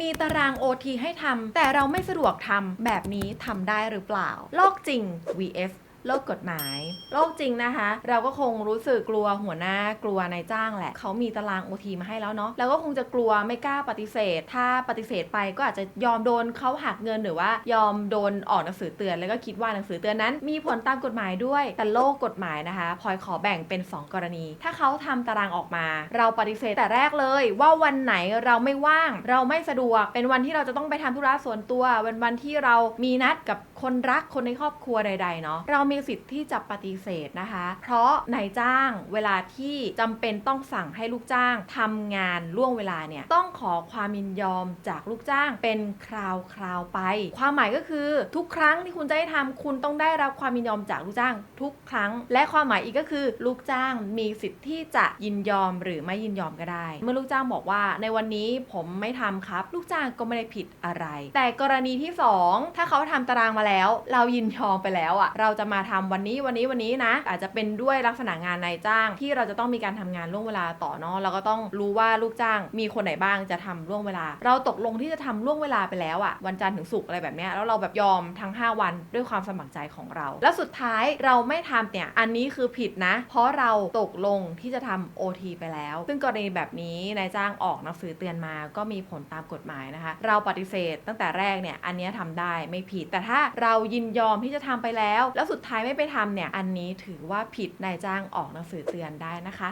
มีตาราง OT ให้ทำแต่เราไม่สะดวกทำแบบนี้ทำได้หรือเปล่า ลอกจริง vs โลกกฎหมาย โลกจริงนะคะ เราก็คงรู้สึกกลัวหัวหน้ากลัวนายจ้างแหละ เขามีตาราง OT มาให้แล้วเนาะเราก็คงจะกลัวไม่กล้าปฏิเสธ ถ้าปฏิเสธไปก็อาจจะยอมโดนเขาหักเงินหรือว่ายอมโดนออกหนังสือเตือน แล้วก็คิดว่าหนังสือเตือนนั้น มีผลตามกฎหมายด้วย แต่โลกกฎหมายนะคะพลอยขอแบ่งเป็น 2 กรณี ถ้าเขาทำตารางออกมา เราปฏิเสธแต่แรกเลย ว่าวันไหนเราไม่ว่าง เราไม่สะดวก เป็นวันที่เราจะต้องไปทำธุระส่วนตัวเป็นวันที่เรามีนัดกับคนรักคนในครอบครัวใดๆเนาะเรามีสิทธิ์ที่จะปฏิเสธนะคะ เพราะนายจ้างเวลาที่จำเป็นต้องสั่งให้ลูกจ้างทำงานล่วงเวลาเนี่ยต้องขอความยินยอมจากลูกจ้างเป็นคราวคราวไป ความหมายก็คือทุกครั้งที่คุณจะให้ทำคุณต้องได้รับความยินยอมจากลูกจ้างทุกครั้ง และความหมายอีกก็คือ ลูกจ้างมีสิทธิ์ที่จะยินยอมหรือไม่ยินยอมก็ได้ เมื่อลูกจ้างบอกว่า ในวันนี้ผมไม่ทำครับ ลูกจ้างก็ไม่ได้ผิดอะไร แต่กรณีที่สองถ้าเขาทำตารางมาแล้ว เรายินยอมไปแล้วอะเราจะมาทำวันนี้วันนี้วันนี้นะ อาจจะเป็นด้วยลักษณะงานนายจ้าง ที่เราจะต้องมีการทำงานล่วงเวลาต่อเนาะเราก็ต้องรู้ว่าลูกจ้างมีคนไหนบ้างจะทำล่วงเวลา เราตกลงที่จะทำล่วงเวลาไปแล้วอะวันจันทร์ถึงศุกร์อะไรแบบเนี้ยแล้วเราแบบยอมทั้ง 5 วันด้วยความสมัครใจของเรา แล้วสุดท้ายเราไม่ทำเนี่ยอันนี้คือผิดนะ เพราะเราตกลงที่จะทำ OT ไปแล้ว ซึ่งกรณีแบบนี้นายจ้างออกหนังสือเตือนมาก็มีผลตามกฎหมายนะคะ เราปฏิเสธตั้งแต่แรกเนี่ยอันนี้ยทำได้ไม่ผิด แต่ถ้าเรายินยอมที่จะทำไปแล้ว แล้วสุดท้ายไม่ไปทำเนี่ยอันนี้ถือว่าผิดนายจ้างออกหนังสือเตือนได้นะคะ